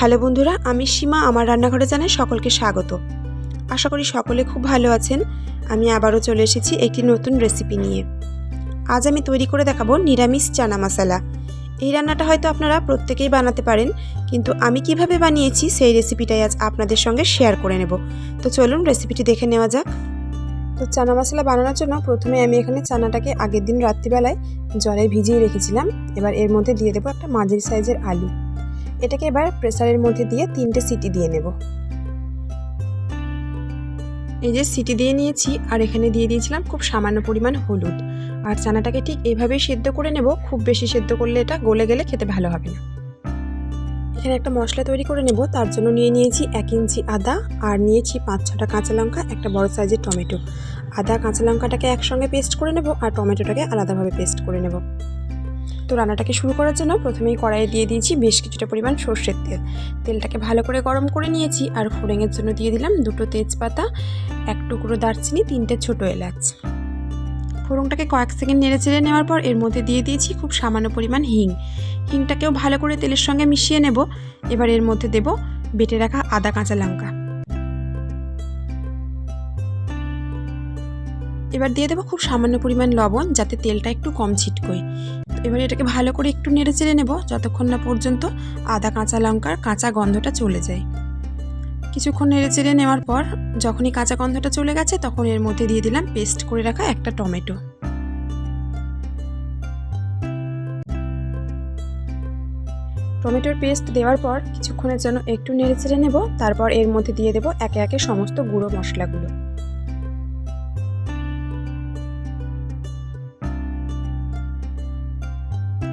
Hello বন্ধুরা, আমি সীমা, আমার রান্নাঘরে জানাই সকলকে স্বাগত। আশা করি সকলে খুব ভালো আছেন। আমি আবারও চলে এসেছি একটি নতুন রেসিপি নিয়ে। আজ আমি তৈরি করে দেখাবো নিরামিষ চানা মশালা। এই রান্নাটা হয়তো আপনারা প্রত্যেকেই বানাতে পারেন, কিন্তু আমি কীভাবে বানিয়েছি সেই রেসিপিটাই আজ আপনাদের সঙ্গে শেয়ার করে নেব। তো চলুন রেসিপিটি দেখে নেওয়া যাক। তো চানা মশলা বানানোর জন্য প্রথমে আমি এখানে চানাটাকে আগের দিন রাত্রিবেলায় জলে ভিজিয়ে রেখেছিলাম। এবার এর মধ্যে দিয়ে দেবো একটা মাঝারি সাইজের আলু। এটাকে এবার প্রেসারের মধ্যে দিয়ে তিনটে সিটি দিয়ে নেব। এই যে সিটি দিয়ে নিয়েছি, আর এখানে দিয়ে দিয়েছিলাম খুব সামান্য পরিমাণ হলুদ। আর চানাটাকে ঠিক এইভাবেই সেদ্ধ করে নেব, খুব বেশি সেদ্ধ করলে এটা গলে গেলে খেতে ভালো হবে না। এখানে একটা মশলা তৈরি করে নেব, তার জন্য নিয়ে নিয়েছি এক ইঞ্চি আদা, আর নিয়েছি পাঁচ ছটা কাঁচা লঙ্কা, একটা বড় সাইজের টমেটো। আদা, কাঁচা লঙ্কাটাকে একসঙ্গে পেস্ট করে নেব, আর টমেটোটাকে আলাদাভাবে পেস্ট করে নেব। তো রান্নাটাকে শুরু করার জন্য প্রথমেই কড়াইয়ে দিয়ে দিয়েছি বেশ কিছুটা পরিমাণ সর্ষের তেল। তেলটাকে ভালো করে গরম করে নিয়েছি আর ফোড়েঙের জন্য দিয়ে দিলাম দুটো তেজপাতা, এক টুকরো দারচিনি, তিনটে ছোটো এলাচ। ফোড়নটাকে কয়েক সেকেন্ড নেড়ে চেড়ে নেওয়ার পর এর মধ্যে দিয়ে দিয়েছি খুব সামান্য পরিমাণ হিং। হিংটাকেও ভালো করে তেলের সঙ্গে মিশিয়ে নেব। এবার এর মধ্যে দেব বেটে রাখা আদা কাঁচা লঙ্কা। এবার দিয়ে দেবো খুব সামান্য পরিমাণ লবণ যাতে তেলটা একটু কম ছিটকোয়। এবার এটাকে ভালো করে একটু নেড়ে চেড়ে নেব, যতক্ষণ না পর্যন্ত আদা, কাঁচা লঙ্কার কাঁচা গন্ধটা চলে যায়। কিছুক্ষণ নেড়ে চেড়ে নেওয়ার পর যখনই কাঁচা গন্ধটা চলে গেছে, তখন এর মধ্যে দিয়ে দিলাম পেস্ট করে রাখা একটা টমেটো। টমেটোর পেস্ট দেওয়ার পর কিছুক্ষণের জন্য একটু নেড়ে চেড়ে নেব, তারপর এর মধ্যে দিয়ে দেবো একে একে সমস্ত গুঁড়ো মশলাগুলো।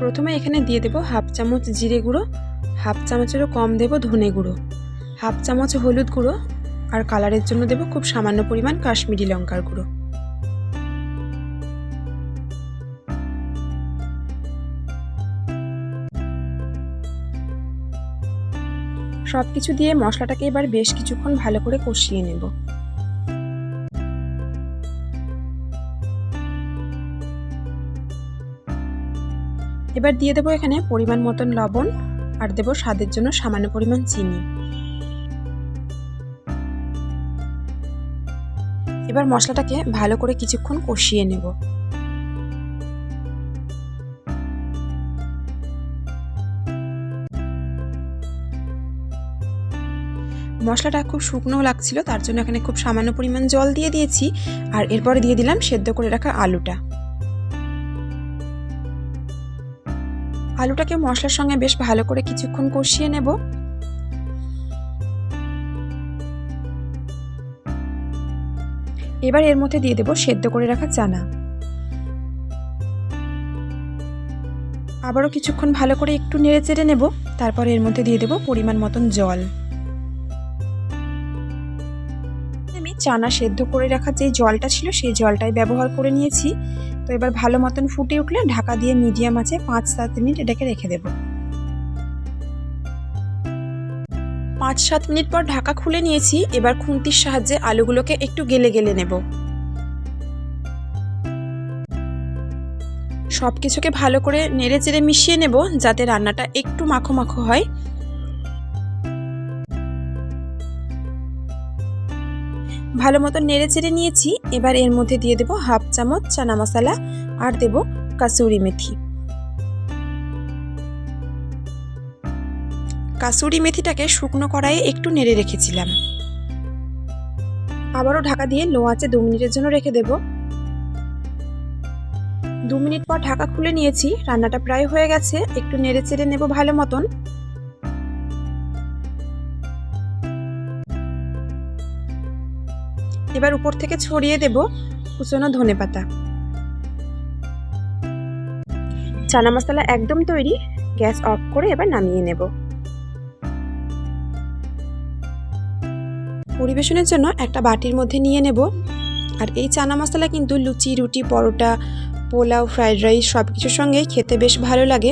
প্রথমে এখানে দিয়ে দেবো হাফ চামচ জিরে গুঁড়ো, হাফ চামচেরও কম দেবো ধনে গুঁড়ো, হাফ চামচ হলুদ গুঁড়ো আর কালারের জন্য দেবো খুব সামান্য পরিমাণ কাশ্মীরি লঙ্কার গুঁড়ো। সব কিছু দিয়ে মশলাটাকে এবার বেশ কিছুক্ষণ ভালো করে কষিয়ে নেব। এবার দিয়ে দেবো এখানে পরিমাণ মতন লবণ আর দেবো স্বাদের জন্য সামান্য পরিমাণ চিনি। এবার মশলাটাকে ভালো করে কিছুক্ষণ কষিয়ে নেব। মশলাটা খুব শুকনো লাগছিল, তার জন্য এখানে খুব সামান্য পরিমাণ জল দিয়ে দিয়েছি, আর এরপরে দিয়ে দিলাম সেদ্ধ করে রাখা আলুটা। আলুটাকে মশলার সঙ্গে বেশ ভালো করে কিছুক্ষণ কষিয়ে নেব। এবার এর মধ্যে দিয়ে দেব সেদ্ধ করে রাখা চানা। আবারও কিছুক্ষণ ভালো করে একটু নেড়ে চেড়ে নেব, তারপর এর মধ্যে দিয়ে দেব পরিমাণ মতন জল। আমি চানা সেদ্ধ করে রাখা যে জলটা ছিল, সেই জলটাই ব্যবহার করে নিয়েছি। তো এবার ভালো মতন ফুটে উঠলে ঢাকা দিয়ে মিডিয়াম আছে পাঁচ সাত মিনিট এটাকে রেখে দেব। পাঁচ সাত মিনিট পর ঢাকা খুলে নিয়েছি, এবার খুন্তির সাহায্যে আলুগুলোকে একটু গেলে গেলে নেব। সব কিছুকে ভালো করে নেড়ে চেড়ে মিশিয়ে নেব যাতে রান্নাটা একটু মাখো মাখো হয়। ভালো মতো নেড়ে চেড়ে নিয়েছি। এবার এর মধ্যে দিয়ে দেবো হাফ চামচ চানা মশলা আর দেব কাসুরি মেথি। কাসুরি মেথিটাকে শুকনো কড়াইয়ে একটু নেড়ে রেখেছিলাম। আবারও ঢাকা দিয়ে লো আঁচে দু মিনিটের জন্য রেখে দেব। দু মিনিট পর ঢাকা খুলে নিয়েছি। রান্নাটা প্রায় হয়ে গেছে। একটু নেড়ে চেড়ে নেব ভালো মতন। এবার উপর থেকে ছড়িয়ে দেব কুচনো ধনে পাতা। চানা মশলা একদম তৈরি, গ্যাস অফ করে এবার নামিয়ে নেব। পরিবেশনের জন্য একটা বাটির মধ্যে নিয়ে নেব। আর এই চানা মশলা কিন্তু লুচি, রুটি, পরোটা, পোলাও, ফ্রাইড রাইস সব কিছুর সঙ্গেই খেতে বেশ ভালো লাগে।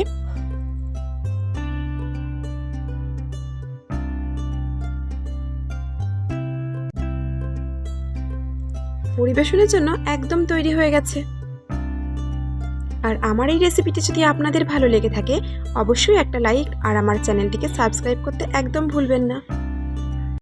পরিবেশনের জন্য একদম তৈরি হয়ে গেছে। আর আমার এই রেসিপিটি যদি আপনাদের ভালো লেগে থাকে, অবশ্যই একটা লাইক আর আমার চ্যানেলটিকে সাবস্ক্রাইব করতে একদম ভুলবেন না।